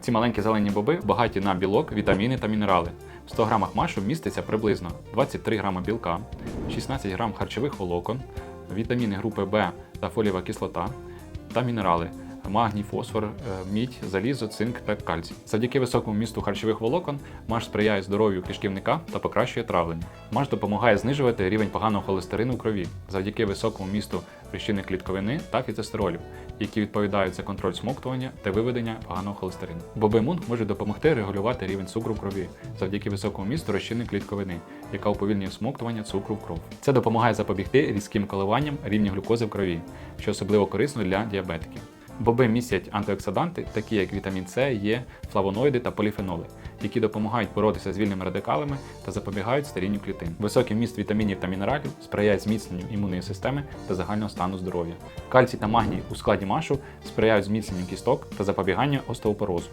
Ці маленькі зелені боби багаті на білок, вітаміни та мінерали. В 100 грамах машу міститься приблизно 23 грама білка, 16 грам харчових волокон, вітаміни групи В та фолієва кислота та мінерали. Магній, фосфор, е, мідь, залізо, цинк та кальцій. Завдяки високому місту харчових волокон маш сприяє здоров'ю кишківника та покращує травлення. Маш допомагає знижувати рівень поганого холестерину в крові завдяки високому місту речовини клітковини та фітостеролів, які відповідають за контроль смоктування та виведення поганого холестерину. Боби мунг можуть допомогти регулювати рівень цукру в крові завдяки високому місту розчинної клітковини, яка уповільнює смоктування цукру в кров. Це допомагає запобігти різким коливанням рівня глюкози в крові, що особливо корисно для діабетиків. Боби містять антиоксиданти, такі як вітамін С, Є, флавоноїди та поліфеноли, які допомагають боротися з вільними радикалами та запобігають старінню клітин. Високий вміст вітамінів та мінералів сприяє зміцненню імунної системи та загального стану здоров'я. Кальцій та магній у складі машу сприяють зміцненню кісток та запобіганню остеопорозу.